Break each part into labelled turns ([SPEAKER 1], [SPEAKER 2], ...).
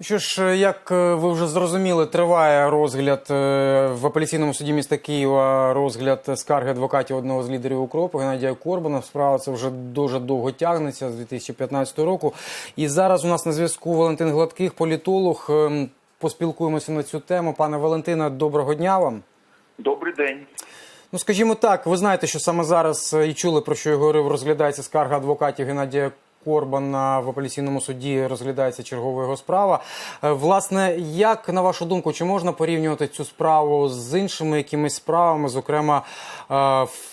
[SPEAKER 1] Що ж, як е, ви вже зрозуміли, триває розгляд е, в апеляційному суді міста Києва, розгляд скарги адвокатів одного з лідерів укропу Геннадія Корбана. Справа це вже дуже довго тягнеться з 2015 року. І зараз у нас на зв'язку Валентин Гладких, політолог. Ем, Поспілкуємося на цю тему. Пане Валентина, доброго дня вам.
[SPEAKER 2] Добрий день.
[SPEAKER 1] Ну, скажімо так, ви знаєте, що саме зараз е, і чули про що я говорив, розглядається скарга адвокатів Геннадія Корбана в апеляційному суді. Розглядається чергова його справа. Е, Власне, як на вашу думку, чи можна порівнювати цю справу з іншими якимись справами? Зокрема, е,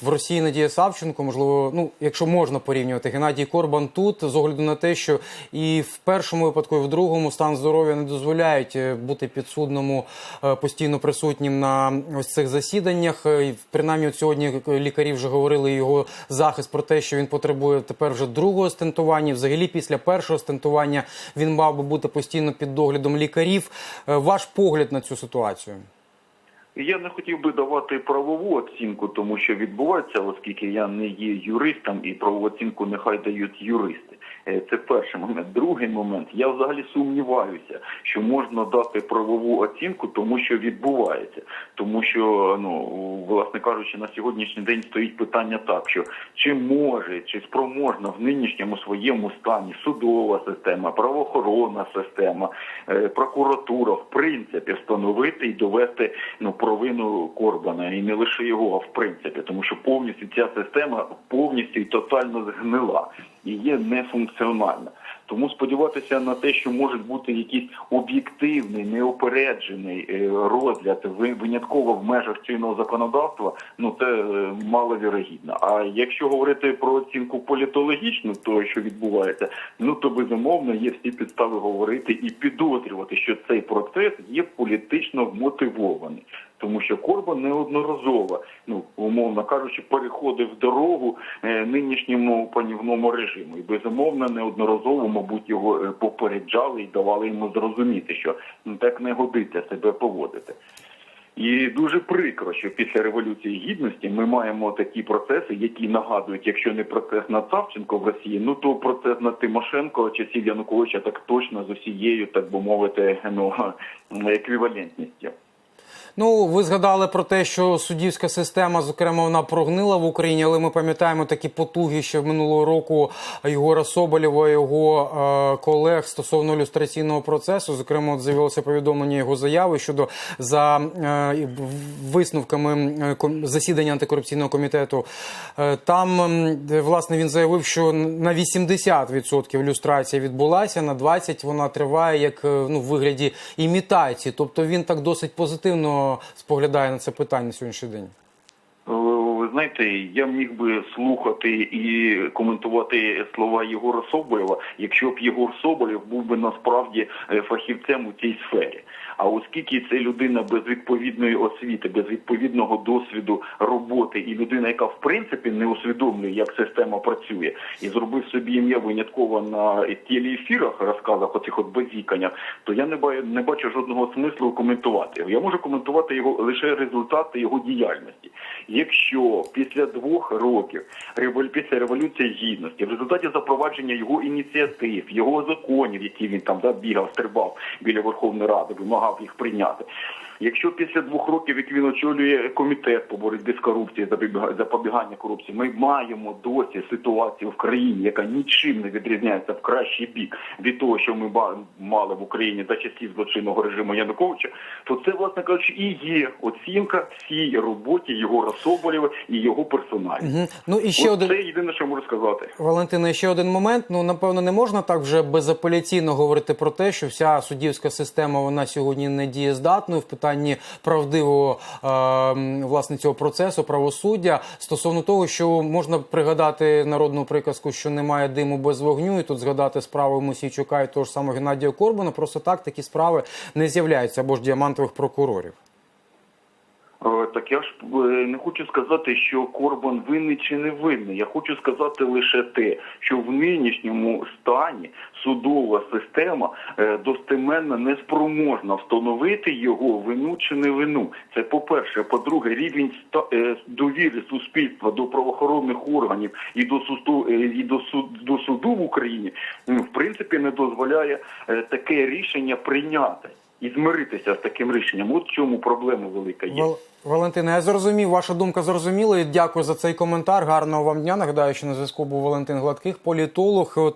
[SPEAKER 1] в Росії Надія Савченко, можливо, ну якщо можна порівнювати, Геннадій Корбан тут з огляду на те, що і в першому випадку, і в другому стан здоров'я не дозволяють е, бути підсудному постійно присутнім на ось цих засіданнях. І Принаймні, от сьогодні лікарі вже говорили його захист про те, що він потребує тепер вже другого стентування. Взагалі, після першого стентування він мав би бути постійно під доглядом лікарів. Е, Ваш погляд на цю ситуацію?
[SPEAKER 2] Я не хотів би давати правову оцінку, тому що відбувається, оскільки я не є юристом, і правову оцінку нехай дають юристи. Е, Це перший момент. Другий момент. Я взагалі сумніваюся, що можна дати правову оцінку, тому що відбувається. Тому що, ну власне кажучи, на сьогоднішній день стоїть питання так, що чи може, чи спроможна в нинішньому своєму стані судова система, правоохоронна система, е, прокуратура в принципі встановити і довести ну провину Корбана, і не лише його, а в принципі, тому що повністю ця система повністю і тотально згнила і є нефункціональна. Тому сподіватися на те, що може бути якийсь об'єктивний, неопереджений е, розгляд ви- винятково в межах чинного законодавства, ну це е, маловірогідно. А якщо говорити про оцінку політологічну, того що відбувається, ну то безумовно є всі підстави говорити і підозрювати, що цей процес є політично вмотивований. Тому що Корбан неодноразово, ну умовно кажучи, переходив дорогу е, нинішньому панівному режиму, і безумовно неодноразово, мабуть, його е, попереджали і давали йому зрозуміти, що ну, так не годиться себе поводити. І дуже прикро, що після революції гідності ми маємо такі процеси, які нагадують, якщо не процес над Савченко в Росії, ну то процес над Тимошенко часів Януковича так точно з усією, так би мовити, ну еквівалентністю.
[SPEAKER 1] Ну, ви згадали про те, що суддівська система, зокрема, вона прогнила в Україні, але ми пам'ятаємо такі потуги ще минулого року Єгора Соболєва, його е, колег стосовно люстраційного процесу. Зокрема, от з'явилося повідомлення його заяви щодо за е, висновками е, засідання антикорупційного комітету. Е, там де, власне він заявив, що на 80% люстрація відбулася, на 20% вона триває як е, ну, в вигляді імітації. Тобто він так досить позитивно споглядає на це питання на сьогоднішній день.
[SPEAKER 2] Знаєте, я міг би слухати і коментувати слова Єгора Соболєва, якщо б Єгор Соболєв був би насправді е, фахівцем у цій сфері. А оскільки це людина без відповідної освіти, без відповідного досвіду роботи, і людина, яка в принципі не усвідомлює, як система працює, і зробив собі ім'я винятково на телеефірах, розказах оцих от базіканнях, то я не бачу жодного смислу коментувати. Я можу коментувати його лише результати його діяльності. Якщо після двох років після революції гідності, в результаті запровадження його ініціатив, його законів, які він там да, бігав, стрибав біля Верховної Ради, вимагав їх прийняти. Якщо після двох років, як він очолює комітет по боротьбі з корупцією, запобіга- запобігання корупції, ми маємо досі ситуацію в країні, яка нічим не відрізняється в кращий бік від того, що ми мали в Україні за часів злочинного режиму Януковича, то це, власне кажучи, і є оцінка всій роботі Єгора Соболєва і його персоналі.
[SPEAKER 1] Мгм. Ну і ще
[SPEAKER 2] От
[SPEAKER 1] один
[SPEAKER 2] Це єдине, що можу сказати.
[SPEAKER 1] Валентина, ще один момент. Ну напевно, не можна так вже безапеляційно говорити про те, що вся суддівська система вона сьогодні не дієздатною в питанні правдивого е, власне цього процесу правосуддя стосовно того, що можна пригадати народну приказку, що немає диму без вогню, і тут згадати справи Мусійчука і того ж самого Геннадія Корбана. Просто так такі справи не з'являються або ж діамантових прокурорів.
[SPEAKER 2] Так я ж е, не хочу сказати, що Корбан винний чи не винний. Я хочу сказати лише те, що в нинішньому стані судова система е, достеменно не спроможна встановити його вину чи не вину. Це по-перше. По-друге, рівень е, довіри суспільства до правоохоронних органів і до суду і до суд до суду в Україні в принципі не дозволяє таке рішення прийняти. І змиритися з таким рішенням. От чому проблема велика є.
[SPEAKER 1] Валентина, я зрозумів, ваша думка зрозуміла. Дякую за цей коментар. Гарного вам дня. Нагадаю, що на зв'язку був Валентин Гладких, політолог.